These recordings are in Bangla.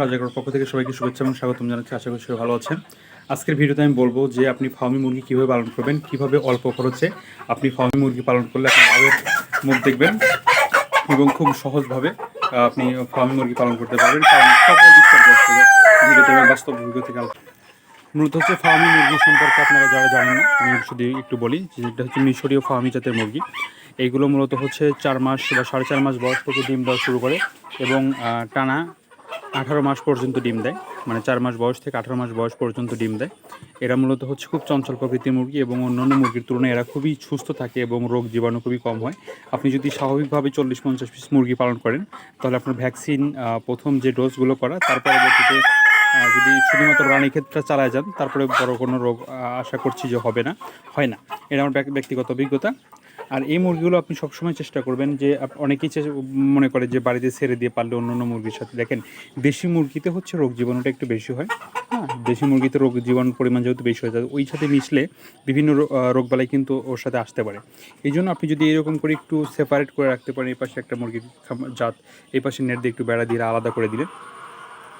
রাজাগর পক্ষ থেকে সবাইকে শুভেচ্ছা এবং স্বাগতম জানাচ্ছি। আশা করি সবাই ভালো আছেন। আজকের ভিডিওতে আমি বলব যে আপনি ফার্মি মুরগি কীভাবে পালন করবেন, কীভাবে অল্প খরচে আপনি ফার্মি মুরগি পালন করলে আপনি লাভের মুখ দেখবেন এবং খুব সহজভাবে আপনি ফার্মি মুরগি পালন করতে পারবেন। কারণ সকল ভিডিওতে আমি বাস্তব থেকে মূলত হচ্ছে ফার্মি মুরগি সম্পর্কে আপনারা যারা জানেন না, আমি শুধু একটু বলি যে এটা হচ্ছে মিশরীয় ফার্মি জাতের মুরগি। এইগুলো মূলত হচ্ছে চার মাস বা সাড়ে চার মাস বয়স থেকে ডিম দেওয়া শুরু করে এবং টানা আঠারো মাস পর্যন্ত ডিম দেয়। মানে চার মাস বয়স থেকে আঠারো মাস বয়স পর্যন্ত ডিম দেয়। এরা মূলত হচ্ছে খুব চঞ্চল প্রকৃতির মুরগি এবং অন্যান্য মুরগির তুলনায় এরা খুবই সুস্থ থাকে এবং রোগ জীবাণু খুবই কম হয়। আপনি যদি স্বাভাবিকভাবে চল্লিশ পঞ্চাশ পিস মুরগি পালন করেন, তাহলে আপনার ভ্যাকসিন প্রথম যে ডোজগুলো করা, তার পরবর্তীতে যদি শুধুমাত্র রানী ক্ষেত্রে চালায় যান, তারপরে বড় কোনো রোগ আশা করছি যে হবে না, হয় না। এটা আমার ব্যক্তি- ব্যক্তিগত অভিজ্ঞতা। আর এই মুরগিগুলো আপনি সবসময় চেষ্টা করবেন যে অনেকেই মনে করে যে বাড়িতে ছেড়ে দিয়ে পারলে অন্য অন্য মুরগির সাথে। দেখেন দেশি মুরগিতে হচ্ছে রোগ জীবাণুটা একটু বেশি হয়। হ্যাঁ। দেশি মুরগিতে রোগ জীবাণুর পরিমাণ যেহেতু বেশি হয়ে যায় ওই সাথে মিশলে বিভিন্ন রোগবালাই কিন্তু ওর সাথে আসতে পারে। এই জন্য আপনি যদি এরকম করে একটু সেপারেট করে রাখতে পারেন এই পাশে একটা মুরগির জাত এই পাশে নেট দিয়ে একটু বেড়া দিয়ে আলাদা করে দিলেন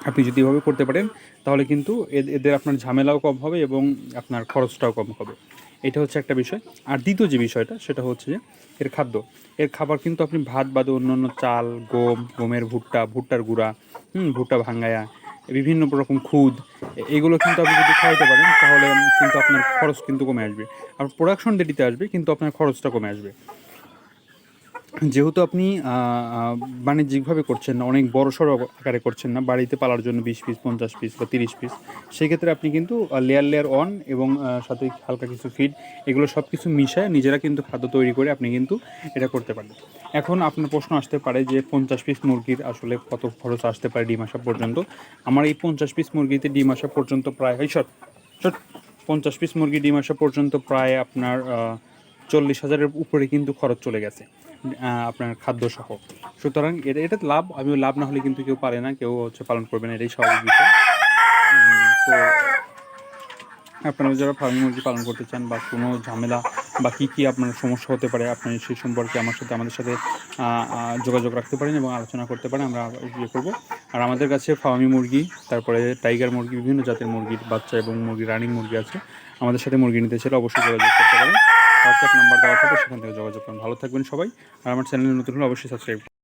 আপনি যদি এভাবে করতে পারেন তাহলে কিন্তু এদ- এদের আপনার ঝামেলাও কম হবে এবং আপনার খরচটাও কম হবে। এটা হচ্ছে একটা বিষয়। আর দ্বিতীয় যে বিষয়টা, সেটা হচ্ছে যে এর খাদ্য। এর খাবার কিন্তু আপনি ভাত বাদে অন্য অন্য চাল, গম, গমের ভুট্টা, ভুট্টার গুঁড়া, হুম, ভুট্টা ভাঙ্গায়া, বিভিন্ন রকম খুদ এগুলো কিন্তু আপনি যদি খাওয়াতে পারেন, তাহলে কিন্তু আপনার খরচ কিন্তু কমে আসবে। আর প্রোডাকশন ডেটিতে আসবে, কিন্তু আপনার খরচটা কমে আসবে। যেহেতু আপনি বাণিজ্যিকভাবে করছেন না, অনেক বড় সড়ো আকারে করছেন না, বাড়িতে পালার জন্য বিশ পিস পঞ্চাশ পিস বা তিরিশ পিস সেক্ষেত্রে আপনি কিন্তু লেয়ার লেয়ার অন এবং সাথে হালকা কিছু ফিড এগুলো সব কিছু মিশায় নিজেরা কিন্তু খাদ্য তৈরি করে আপনি কিন্তু এটা করতে পারেন এখন আপনার প্রশ্ন আসতে পারে যে পঞ্চাশ পিস মুরগির আসলে কত খরচ আসতে পারে ডিম আসা পর্যন্ত? আমার এই পঞ্চাশ পিস মুরগিতে ডিম আসা পর্যন্ত প্রায়, এই সব পঞ্চাশ পিস মুরগি ডিম আসা পর্যন্ত প্রায় আপনার চল্লিশ হাজারের উপরে কিন্তু খরচ চলে গেছে। আপনার খাদ্য সহ সুতরাং এটা এটা লাভ, আমিও লাভ না হলে কিন্তু কেউ পারে না, কেউ হচ্ছে পালন করবে না, এটাই স্বাভাবিক বিষয়। তো আপনারা যারা ফার্মিং মুরগি পালন করতে চান বা কোনো ঝামেলা বা কী কী আপনার সমস্যা হতে পারে, আপনি সেই সম্পর্কে আমার সাথে, আমাদের সাথে যোগাযোগ রাখতে পারেন এবং আলোচনা করতে পারেন, আমরা ইয়ে করব। আর আমাদের কাছে ফার্মি মুরগি, তারপরে টাইগার মুরগি, বিভিন্ন জাতের মুরগির বাচ্চা এবং মুরগি রানিং মুরগি আছে, আমাদের সাথে মুরগি নিতে চাইলে অবশ্যই যোগাযোগ করতে পারেন। হোয়াটসঅ্যাপ নাম্বার দেওয়া থাকবে সেখান থেকে যোগাযোগ করুন। ভালো থাকবেন সবাই, আর আমার চ্যানেলে নতুন হলে অবশ্যই সাবস্ক্রাইব